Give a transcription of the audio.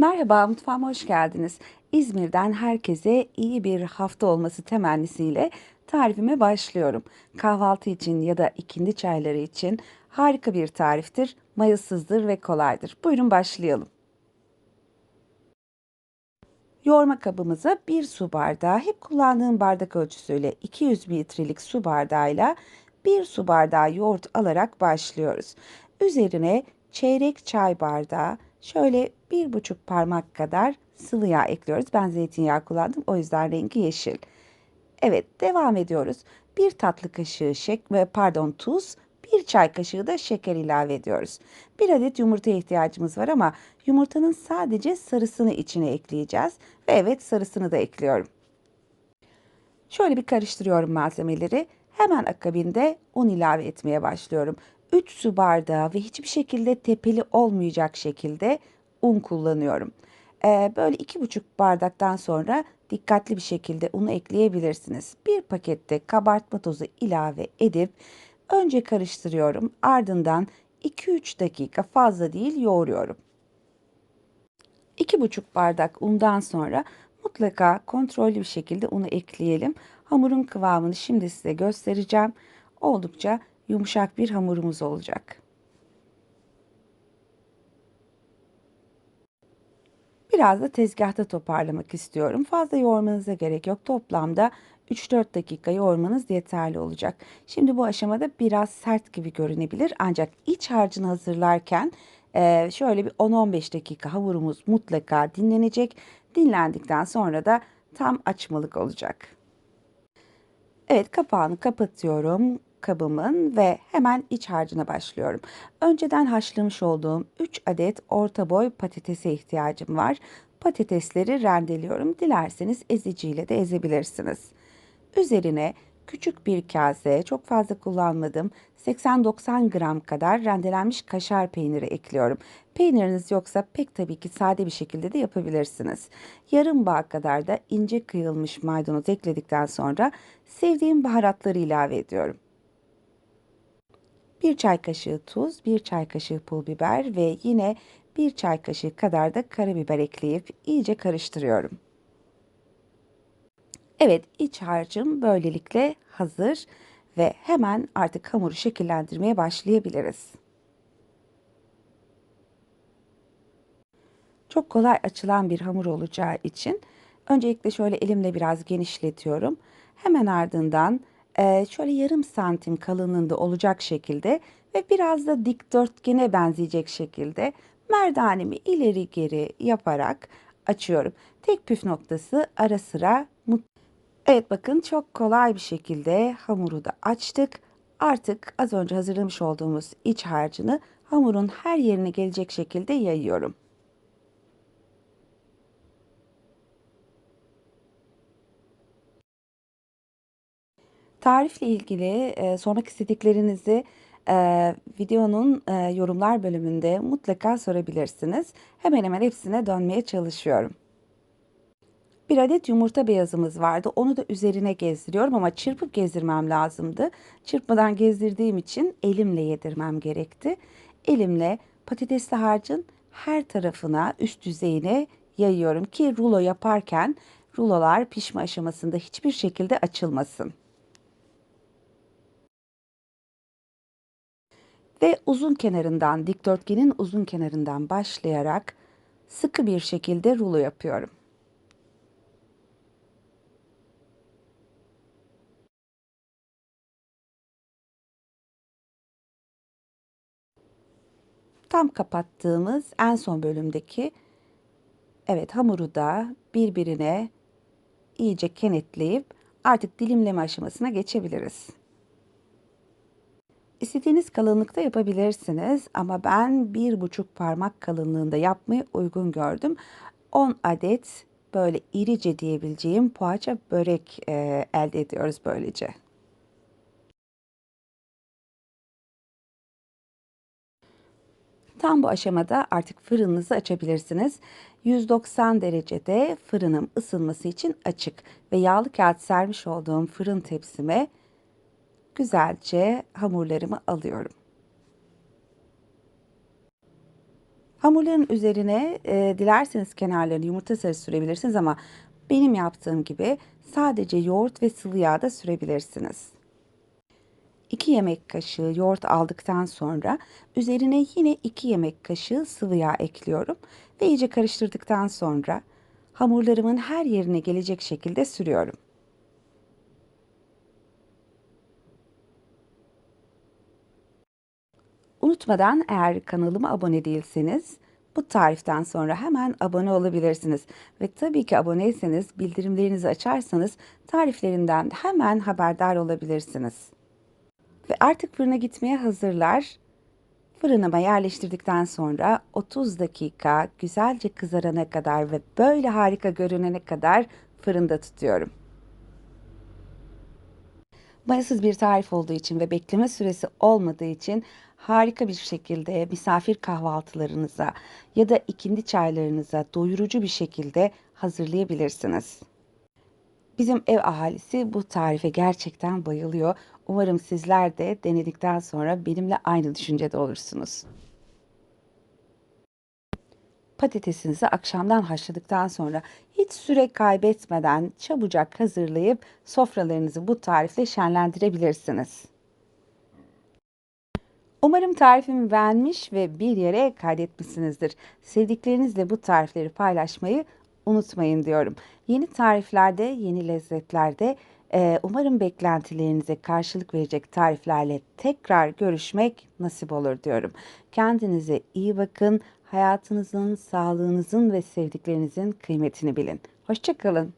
Merhaba, mutfağıma hoş geldiniz. İzmir'den herkese iyi bir hafta olması temennisiyle tarifime başlıyorum. Kahvaltı için ya da ikindi çayları için harika bir tariftir, mayasızdır ve kolaydır. Buyurun başlayalım. Yoğurma kabımıza 1 su bardağı, hep kullandığım bardak ölçüsüyle 200 mililitrelik su bardağıyla 1 su bardağı yoğurt alarak başlıyoruz. Üzerine çeyrek çay bardağı, şöyle bir buçuk parmak kadar sıvı yağ ekliyoruz. Ben zeytinyağı kullandım o yüzden rengi yeşil. Evet devam ediyoruz. Bir tatlı kaşığı şek pardon tuz, bir çay kaşığı da şeker ilave ediyoruz. Bir adet yumurtaya ihtiyacımız var ama yumurtanın sadece sarısını içine ekleyeceğiz. Ve evet sarısını da ekliyorum. Şöyle bir karıştırıyorum malzemeleri. Hemen akabinde un ilave etmeye başlıyorum. 3 su bardağı ve hiçbir şekilde tepeli olmayacak şekilde un kullanıyorum. Ee, böyle 2,5 bardaktan sonra dikkatli bir şekilde unu ekleyebilirsiniz. Bir pakette kabartma tozu ilave edip önce karıştırıyorum. Ardından 2-3 dakika fazla değil yoğuruyorum. 2,5 bardak undan sonra mutlaka kontrollü bir şekilde unu ekleyelim. Hamurun kıvamını şimdi size göstereceğim. Oldukça yumuşak bir hamurumuz olacak. Biraz da tezgahta toparlamak istiyorum. Fazla yoğurmanıza gerek yok. Toplamda 3-4 dakika yoğurmanız yeterli olacak. Şimdi bu aşamada biraz sert gibi görünebilir. Ancak iç harcını hazırlarken şöyle bir 10-15 dakika hamurumuz mutlaka dinlenecek. Dinlendikten sonra da tam açmalık olacak. Evet kapağını kapatıyorum kabımın ve hemen iç harcına başlıyorum. Önceden haşlamış olduğum 3 adet orta boy patatese ihtiyacım var. Patatesleri rendeliyorum. Dilerseniz eziciyle de ezebilirsiniz. Üzerine küçük bir kase, çok fazla kullanmadım. 80-90 gram kadar rendelenmiş kaşar peyniri ekliyorum. Peyniriniz yoksa pek tabii ki sade bir şekilde de yapabilirsiniz. Yarım bağ kadar da ince kıyılmış maydanoz ekledikten sonra sevdiğim baharatları ilave ediyorum. 1 çay kaşığı tuz, 1 çay kaşığı pul biber ve yine 1 çay kaşığı kadar da karabiber ekleyip iyice karıştırıyorum. Evet iç harcım böylelikle hazır ve hemen artık hamuru şekillendirmeye başlayabiliriz. Çok kolay açılan bir hamur olacağı için öncelikle şöyle elimle biraz genişletiyorum. Hemen ardından şöyle yarım santim kalınlığında olacak şekilde ve biraz da dikdörtgene benzeyecek şekilde merdanemi ileri geri yaparak açıyorum. Tek püf noktası ara sıra Evet bakın çok kolay bir şekilde hamuru da açtık. Artık az önce hazırlamış olduğumuz iç harcını hamurun her yerine gelecek şekilde yayıyorum. Tarifle ilgili e, sormak istediklerinizi e, videonun e, yorumlar bölümünde mutlaka sorabilirsiniz. Hemen hemen hepsine dönmeye çalışıyorum. Bir adet yumurta beyazımız vardı. Onu da üzerine gezdiriyorum ama çırpıp gezdirmem lazımdı. Çırpmadan gezdirdiğim için elimle yedirmem gerekti. Elimle patatesli harcın her tarafına, üst yüzeyine yayıyorum ki rulo yaparken rulolar pişme aşamasında hiçbir şekilde açılmasın. Ve uzun kenarından, dikdörtgenin uzun kenarından başlayarak sıkı bir şekilde rulo yapıyorum. Tam kapattığımız en son bölümdeki evet hamuru da birbirine iyice kenetleyip artık dilimleme aşamasına geçebiliriz. İstediğiniz kalınlıkta yapabilirsiniz ama ben bir buçuk parmak kalınlığında yapmayı uygun gördüm. 10 adet böyle irice diyebileceğim poğaça börek e, elde ediyoruz böylece. Tam bu aşamada artık fırınınızı açabilirsiniz. 190 derecede fırınım ısınması için açık ve yağlı kağıt sermiş olduğum fırın tepsime güzelce hamurlarımı alıyorum. Hamurların üzerine e, dilerseniz kenarlarını yumurta sarısı sürebilirsiniz ama benim yaptığım gibi sadece yoğurt ve sıvı yağ da sürebilirsiniz. 2 yemek kaşığı yoğurt aldıktan sonra üzerine yine 2 yemek kaşığı sıvı yağ ekliyorum ve iyice karıştırdıktan sonra hamurlarımın her yerine gelecek şekilde sürüyorum. Unutmadan eğer kanalıma abone değilseniz bu tariften sonra hemen abone olabilirsiniz. Ve tabii ki aboneyseniz bildirimlerinizi açarsanız tariflerinden hemen haberdar olabilirsiniz. Ve artık fırına gitmeye hazırlar. Fırınıma yerleştirdikten sonra 30 dakika güzelce kızarana kadar ve böyle harika görünene kadar fırında tutuyorum. Mayasız bir tarif olduğu için ve bekleme süresi olmadığı için harika bir şekilde misafir kahvaltılarınıza ya da ikindi çaylarınıza doyurucu bir şekilde hazırlayabilirsiniz. Bizim ev ahalisi bu tarife gerçekten bayılıyor. Umarım sizler de denedikten sonra benimle aynı düşüncede olursunuz. Patatesinizi akşamdan haşladıktan sonra hiç süre kaybetmeden çabucak hazırlayıp sofralarınızı bu tarifle şenlendirebilirsiniz. Umarım tarifimi beğenmiş ve bir yere kaydetmişsinizdir. Sevdiklerinizle bu tarifleri paylaşmayı unutmayın diyorum. Yeni tariflerde, yeni lezzetlerde e, umarım beklentilerinize karşılık verecek tariflerle tekrar görüşmek nasip olur diyorum. Kendinize iyi bakın. Hayatınızın, sağlığınızın ve sevdiklerinizin kıymetini bilin. Hoşçakalın.